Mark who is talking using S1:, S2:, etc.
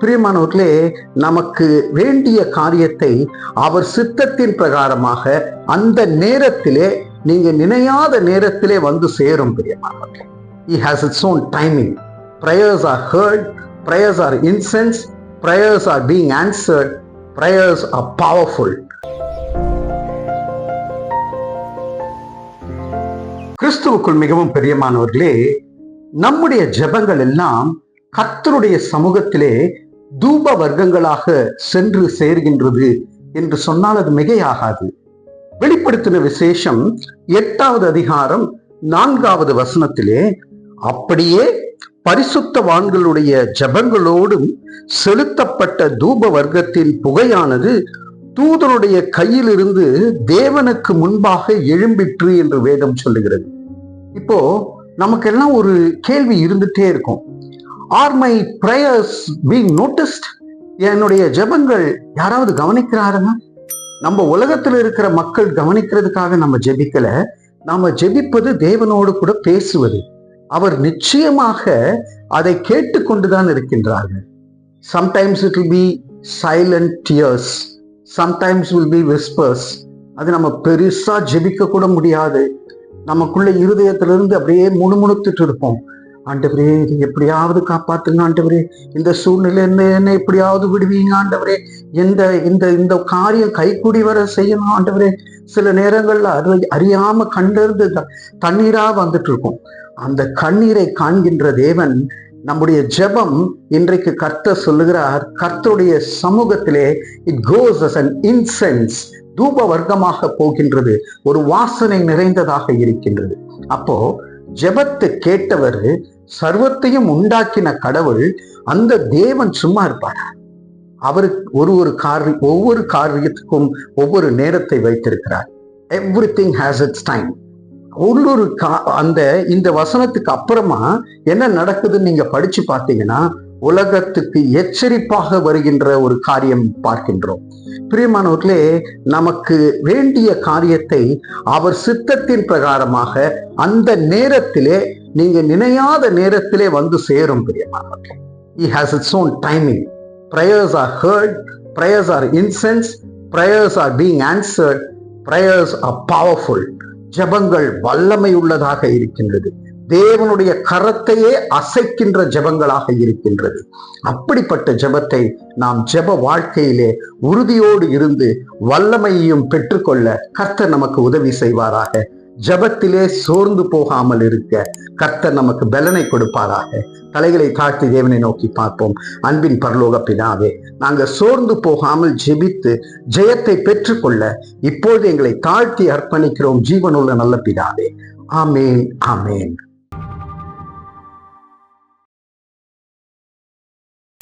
S1: பிரியமானவர்களே நமக்கு வேண்டிய காரியத்தை அவர் சித்தத்தின் பிரகாரமாக அந்த நேரத்திலே நீங்க நினையாத நேரத்திலே வந்து சேரும் பிரியமானவர்களே. He has its own timing prayers are heard prayers are incense prayers are being answered prayers are powerful கிறிஸ்துவுக்குள் மிகவும் பிரியமானவர்களே நம்முடைய ஜெபங்கள் எல்லாம் கத்தருடைய சமூகத்திலே தூப வர்க்கங்களாக சென்று சேர்கின்றது என்று சொன்னால் அது மிகையாகாது. வெளிப்படுத்தின விசேஷம் எட்டாவது அதிகாரம் நான்காவது வசனத்திலே அப்படியே பரிசுத்தவான்களுடைய ஜெபங்களோடும் செலுத்தப்பட்ட தூப வர்க்கத்தின் புகையானது தூதருடைய கையிலிருந்து தேவனுக்கு முன்பாக எழும்பிற்று என்று வேதம் சொல்லுகிறது. இப்போ நமக்கெல்லாம் ஒரு கேள்வி இருந்துட்டே இருக்கும். Are my prayers being noticed என்னுடைய ஜெபங்கள் யாராவது கவனிக்கிறாருங்க நம்ம உலகத்தில் இருக்கிற மக்கள் கவனிக்கிறதுக்காக நம்ம ஜெபிக்கல. நாம ஜெபிப்பது தேவனோடு கூட பேசுவது. அவர் நிச்சயமாக அதை கேட்டுக்கொண்டுதான் இருக்கின்றார்கள். Sometimes it will be silent tears sometimes will be whispers அது நம்ம பெருசா ஜெபிக்க கூட முடியாது. நமக்குள்ள இருதயத்திலிருந்து அப்படியே முணுமுணுத்துட்டு இருப்போம். ஆண்டவரே இது எப்படியாவது காப்பாத்துங்க ஆண்டவரே. இந்த சூழ்நிலை என்ன என்ன எப்படியாவது விடுவீங்க ஆண்டவரே. இந்த இந்த இந்த காரியம் கைக்குடி வர செய்யணும் ஆண்டவரே. சில நேரங்கள்ல அது அறியாம கண்டிருந்து த- தண்ணீரா வந்துட்டு இருக்கும் அந்த கண்ணீரை காண்கின்ற தேவன் நம்முடைய ஜெபம் இன்றைக்கு கர்த்தர் சொல்லுகிறார். கர்த்தருடைய சமூகத்திலே it goes as an incense தூப வர்க்கமாக போகின்றது. ஒரு வாசனை நிறைந்ததாக இருக்கின்றது. அப்போ ஜெபத்தை கேட்டவர் சர்வத்தையும் உண்டாக்கின கடவுள் அந்த தேவன் சும்மா இருப்பாரா? அவருக்கு ஒரு ஒரு காரிய ஒவ்வொரு காரியத்துக்கும் ஒவ்வொரு நேரத்தை வைத்திருக்கிறார். Everything has its time உள்ளூர் கா அந்த இந்த வசனத்துக்கு அப்புறமா என்ன நடக்குதுன்னு நீங்க படிச்சு பார்த்தீங்கன்னா உலகத்துக்கு எச்சரிப்பாக வருகின்ற ஒரு காரியம் பார்க்கின்றோம். பிரியமானவர்களே நமக்கு வேண்டிய காரியத்தை அவர் சித்தத்தின் பிரகாரமாக அந்த நேரத்திலே நீங்க நினையாத நேரத்திலே வந்து சேரும் பிரியமானவர்களே. He has its own timing prayers are heard prayers are incense prayers are being answered prayers are powerful ஜெபங்கள் வல்லமை உள்ளதாக இருக்கின்றது. தேவனுடைய கரத்தையே அசைக்கின்ற ஜெபங்களாக இருக்கின்றது. அப்படிப்பட்ட ஜெபத்தை நாம் ஜெப வாழ்க்கையிலே உறுதியோடு இருந்து வல்லமையையும் பெற்றுக்கொள்ள கர்த்தர் நமக்கு உதவி செய்வாராக. ஜெபத்திலே சோர்ந்து போகாமல் இருக்க கர்த்தர் நமக்கு பலனை கொடுப்பாராக. தலைகளை தாழ்த்தி தேவனை நோக்கி பார்ப்போம். அன்பின் பரலோக பிதாவே நாங்க சோர்ந்து போகாமல் ஜெபித்து ஜெயத்தை பெற்றுக்கொள்ள இப்பொழுது எங்களை தாழ்த்தி அர்ப்பணிக்கிறோம். ஜீவனுள்ள நல்ல பிதாவே. ஆமேன் ஆமேன்.